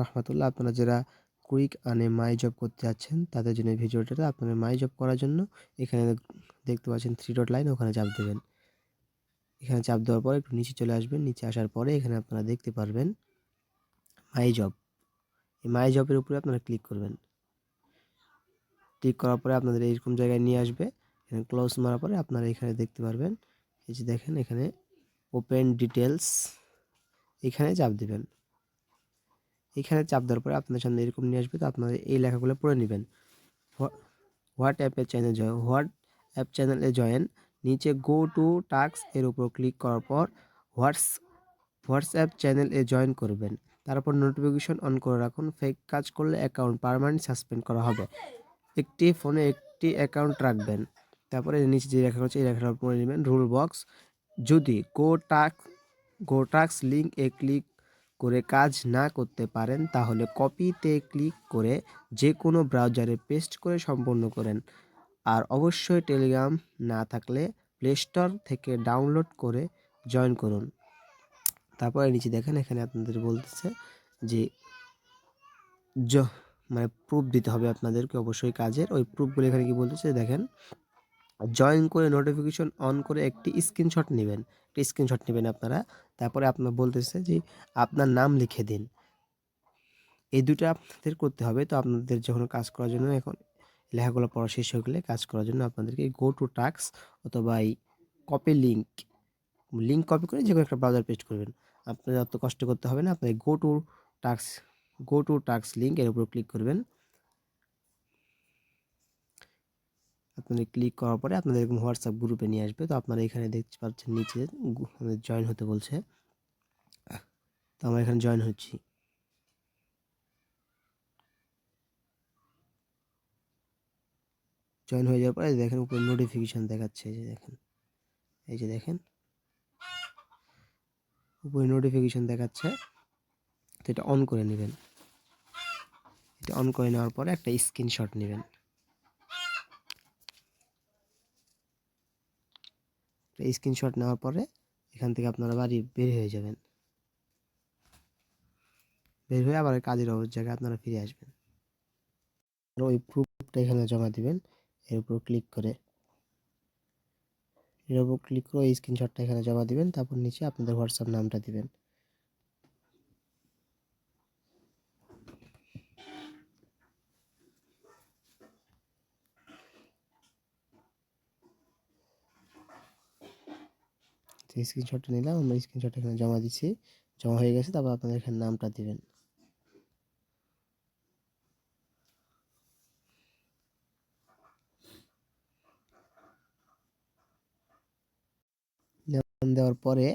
রহমতুল্লাহ। আপনারা যারা কুইক আনে মাই জব করতে যাচ্ছেন, তাদের জন্য এই ভিডিওটা আপনারা মাই জব করার জন্য। এখানে দেখতে পাচ্ছেন থ্রি ডট লাইন ওখানে চাপ দেবেন। এখানে চাপ দেওয়ার পর একটু নিচে চলে আসবেন। নিচে আসার পরে এখানে আপনারা দেখতে পারবেন মাই জব এই মাই জবের উপরে আপনারা ক্লিক করবেন। ক্লিক করার পরে আপনাদের এইরকম জায়গায় নিয়ে আসবে। এখানে ক্লোজ মারার পরে আপনারা এখানে দেখতে পারবেন। এই যে দেখেন এখানে ওপেন ডিটেলস এখানে চাপ দিবেন। এখানে চাপ দেওয়ার পরে আপনাদের সামনে এরকম নিয়ে আসবে, তো আপনারা এই লেখাগুলো পড়ে নেবেন। হোয়াট অ্যাপের চ্যানেল জয়েন হোয়াট অ্যাপ চ্যানেলে জয়েন নিচে গো টু টাক্স এর উপর ক্লিক করার পর হোয়াটস হোয়াটসঅ্যাপ চ্যানেলে জয়েন করবেন। তারপর নোটিফিকেশন অন করে রাখুন ফেক কাজ করলে অ্যাকাউন্ট পারমানেন্ট সাসপেন্ড করা হবে। একটি ফোনে একটি অ্যাকাউন্ট রাখবেন। তারপরে নিচে যে লেখা হচ্ছে এই লেখাটা পড়ে নেবেন। রুল বক্স যদি go tax go tax link এ ক্লিক করে কাজ না করতে পারেন, তাহলে কপিতে ক্লিক করে যে কোনো ব্রাউজারে পেস্ট করে সম্পন্ন করেন। আর অবশ্যই টেলিগ্রাম না থাকলে প্লে স্টোর থেকে ডাউনলোড করে জয়েন করুন। তারপরে নিচে দেখেন, এখানে আপনাদের বলতেছে যে মানে প্রুফ দিতে হবে আপনাদেরকে অবশ্যই কাজের। ওই প্রুফগুলো এখানে কি বলতেছে? দেখেন জয়েন করে নোটিফিকেশন অন করে একটি স্ক্রিনশট নেবেন। একটি স্ক্রিনশট নেবেন আপনারা। তারপরে আপনার বলতেছে যে, আপনার নাম লিখে দিন। এই দুটো আপনাদের করতে হবে। তো আপনাদের যখন কাজ করার জন্য এখন লেখাগুলো পড়া শেষ হয়ে গেলে কাজ করার জন্য আপনাদেরকে গো টু টাক্স অথবা এই কপি লিঙ্ক লিঙ্ক কপি করে যে কোনো একটা ব্রাউজার পেস্ট করবেন। আপনাদের অত কষ্ট করতে হবে না। আপনার go to tax go to tax link এর উপর ক্লিক করবেন। আপনাদের ক্লিক করার পরে আপনাদের এরকম হোয়াটসঅ্যাপ গ্রুপে নিয়ে আসবে। তো আপনারা এখানে দেখতে পাচ্ছেন নিচে জয়েন হতে বলছে। তো আমরা এখানে জয়েন হচ্ছি। জয়েন হয়ে যাওয়ার পরে দেখেন উপরে নোটিফিকেশান দেখাচ্ছে, এই যে দেখেন। এই যে দেখেন। উপরে নোটিফিকেশান দেখাচ্ছে। তো এটা অন করে নেবেন। এটা অন করে নেওয়ার পরে একটা স্ক্রিনশট নেবেন। স্ক্রিনশট নেওয়ার পরে এখান থেকে আপনারা বাড়ি বের হয়ে যাবেন। বের হয়ে আবার কাজের জায়গায় আপনারা ফিরে আসবেন। ওই প্রুফটা এখানে জমা দিবেন, এর উপর ক্লিক করে। এর উপর ক্লিক করে ওই স্ক্রিনশটটা এখানে জমা দিবেন, তারপর নিচে আপনাদের হোয়াটসঅ্যাপ নামটা দিবেন। স্ক্রিনশটটা নিলাম, আমরা স্ক্রিনশট এখানে জমা দিচ্ছি। জমা হয়ে গেছে, তারপর আপনাদের এখানে নামটা দিবেন। নাম দেওয়ার পরে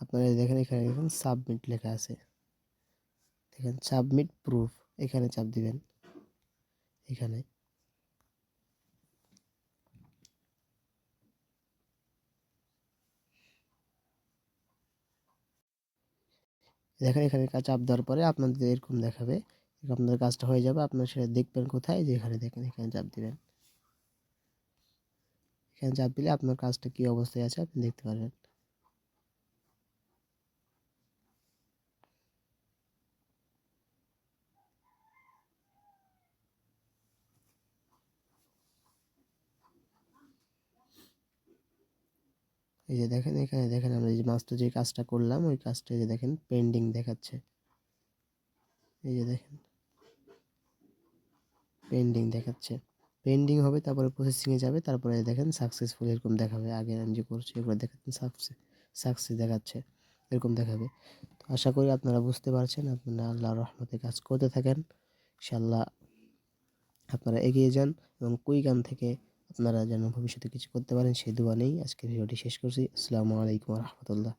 আপনারা দেখেন এখানে দেখেন সাবমিট লেখা আছে। দেখেন সাবমিট প্রুফ এখানে চাপ দিবেন। এখানে। দেখেন এখানে চাপ দেওয়ার পরে আপনাদের এরকম দেখাবে। আপনাদের কাজটা হয়ে যাবে, আপনারা সেটা দেখবেন কোথায় যে এখানে দেখেন, এখানে চাপ দেবেন। এখানে চাপ দিলে আপনার কাজটা কী অবস্থায় আছে আপনি দেখতে পারবেন। এই যে দেখেন, এখানে দেখেন আমরা যে মাস্টার যে কাজটা করলাম, ওই কাজটা যে দেখেন পেন্ডিং দেখাচ্ছে। এই যে দেখেন পেন্ডিং দেখাচ্ছে। পেন্ডিং হবে, তারপরে প্রসেসিংয়ে যাবে, তারপরে দেখেন সাকসেসফুল এরকম দেখাবে। আগে আমি যে করছি, এগুলো দেখেন সাকসেস সাকসেস দেখাচ্ছে, এরকম দেখাবে। তো আশা করি আপনারা বুঝতে পারছেন। আপনারা আল্লাহ রহমতে কাজ করতে থাকেন। ইনশাল্লাহ আপনারা এগিয়ে যান এবং কুইগান থেকে আপনারা যেন ভবিষ্যতে কিছু করতে পারেন, সেই দোয়া নেই। আজকে ভিডিওটি শেষ করছি। আসসালামু আলাইকুম রহমতুল্লাহ।